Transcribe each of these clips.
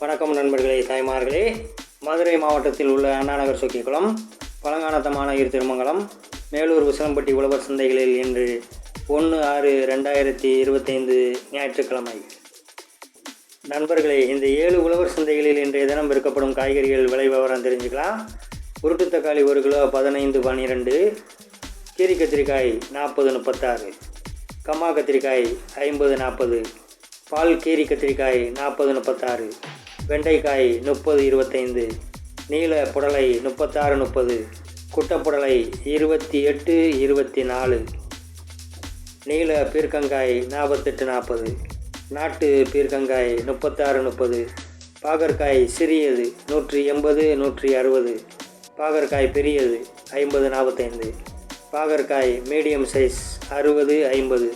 வணக்கம் நண்பர்களே தாய்மார்களே. மதுரை மாவட்டத்தில் உள்ள அண்ணாநகர் சொக்கிக்குளம் பழங்காலத்தமான இரு திருமங்கலம் மேலூர் உசிலம்பட்டி உழவர் சந்தைகளில் இன்று ஒன்று ஆறு ரெண்டாயிரத்தி இருபத்தைந்து ஞாயிற்றுக்கிழமை. நண்பர்களே இந்த ஏழு உழவர் சந்தைகளில் இன்றைய தினம் விற்கப்படும் காய்கறிகள் விலை விவரம் தெரிஞ்சுக்கலாம். உருட்டு தக்காளி ஒரு கிலோ பதினைந்து பன்னிரெண்டு கீரி கத்திரிக்காய் நாற்பது முப்பத்தாறு கம்மா கத்திரிக்காய் ஐம்பது நாற்பது பால் கீரி கத்திரிக்காய் நாற்பது முப்பத்தாறு வெண்டைக்காய் முப்பது இருபத்தைந்து நீல புடலை முப்பத்தாறு முப்பது குட்டப்புடலை இருபத்தி எட்டு இருபத்தி நாலு நீல பீர்க்கங்காய் நாற்பத்தெட்டு நாற்பது நாட்டு பீர்க்கங்காய் முப்பத்தாறு முப்பது பாகற்காய் சிறியது நூற்றி எண்பது நூற்றி அறுபது பாகற்காய் பெரியது ஐம்பது நாற்பத்தைந்து பாகற்காய் மீடியம் சைஸ் அறுபது ஐம்பது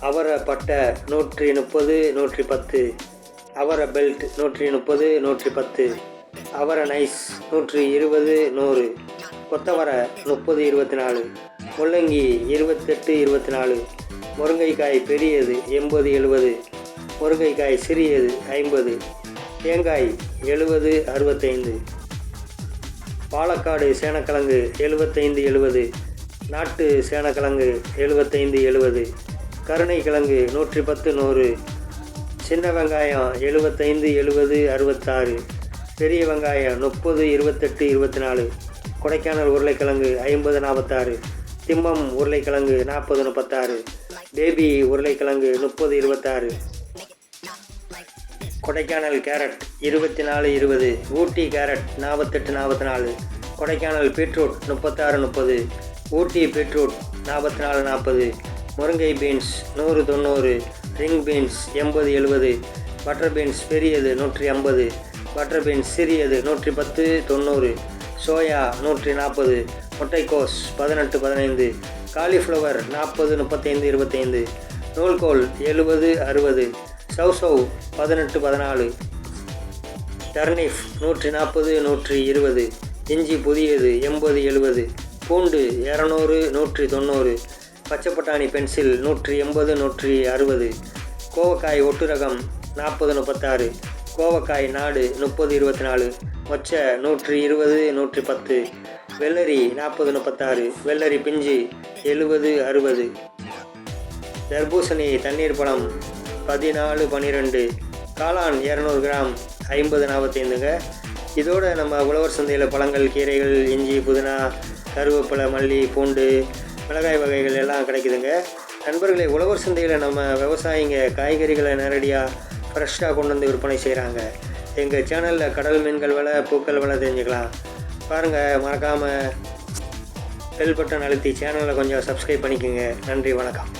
அவரப்பட்ட நூற்றி முப்பது நூற்றி பத்து அவரை பெல்ட் நூற்றி முப்பது நூற்றி பத்து. அவரை நைஸ் நூற்றி இருபது நூறு. கொத்தவரை முப்பது இருபத்தி நாலு முள்ளங்கி இருபத்தெட்டு இருபத்தி நாலு முருங்கைக்காய் பெரியது எண்பது எழுபது. முருங்கைக்காய் சிறியது ஐம்பது. தேங்காய் எழுபது அறுபத்தைந்து. பாலக்காடு சேனக்கிழங்கு எழுபத்தைந்து எழுபது. நாட்டு சேனக்கிழங்கு எழுபத்தைந்து எழுபது. கருணைக்கிழங்கு நூற்றி பத்து நூறு. சின்ன வெங்காயம் எழுபத்தைந்து எழுபது அறுபத்தாறு பெரிய வெங்காயம் முப்பது இருபத்தெட்டு இருபத்தி நாலு கொடைக்கானல் உருளைக்கிழங்கு ஐம்பது நாற்பத்தாறு திம்மம் உருளைக்கிழங்கு நாற்பது முப்பத்தாறு பேபி உருளைக்கிழங்கு முப்பது இருபத்தாறு கொடைக்கானல் கேரட் இருபத்தி நாலு இருபது ஊட்டி கேரட் நாற்பத்தெட்டு நாற்பத்தி நாலு கொடைக்கானல் பீட்ரூட் முப்பத்தாறு முப்பது ஊட்டி பீட்ரூட் நாற்பத்தி நாலு நாற்பது முருங்கை பீன்ஸ் நூறு தொண்ணூறு ரிங் பீன்ஸ் எண்பது எழுபது. பட்டர் பீன்ஸ் பெரியது நூற்றி ஐம்பது. பட்டர் பீன்ஸ் சிறியது நூற்றி பத்து தொண்ணூறு. சோயா நூற்றி நாற்பது. முட்டைக்கோஸ் பதினெட்டு பதினைந்து. காலிஃப்ளவர் நாற்பது முப்பத்தைந்து இருபத்தைந்து. நூல்கோல் எழுபது அறுபது. சௌசௌ பதினெட்டு பதினாலு. டர்னிஃப் நூற்றி நாற்பது நூற்றி இருபது. இஞ்சி புதியது எண்பது எழுபது. பூண்டு இரநூறு நூற்றி தொண்ணூறு. பச்சைப்பட்டாணி பென்சில் நூற்றி எண்பது நூற்றி அறுபது. கோவக்காய் ஒட்டு ரகம் நாற்பது முப்பத்தாறு. கோவக்காய் நாடு முப்பது இருபத்தி நாலு மொச்சை நூற்றி இருபது நூற்றி பத்து. வெள்ளரி நாற்பது முப்பத்தாறு. வெள்ளரி பிஞ்சு எழுபது அறுபது. தர்பூசணி தண்ணீர் பழம் பதினாலு பன்னிரெண்டு காளான் இரநூறு கிராம் ஐம்பது நாற்பத்தைந்துங்க. இதோட நம்ம உழவர் சந்தையில் பழங்கள் கீரைகள் இஞ்சி புதினா கருவேப்பிலை மல்லி பூண்டு மிளகாய் வகைகள் எல்லாம் கிடைக்குதுங்க. நண்பர்களே உழவர் சந்தையில் நம்ம விவசாயிங்க காய்கறிகளை நேரடியாக ஃப்ரெஷ்ஷாக கொண்டு வந்து விற்பனை செய்கிறாங்க எங்கள் சேனலில் கடல் மீன்கள் விலை பூக்கள் விலை தெரிஞ்சுக்கலாம். பாருங்கள் மறக்காமல் பெல் பட்டன் அழுத்தி சேனலை கொஞ்சம் சப்ஸ்கிரைப் பண்ணிக்கோங்க. நன்றி வணக்கம்.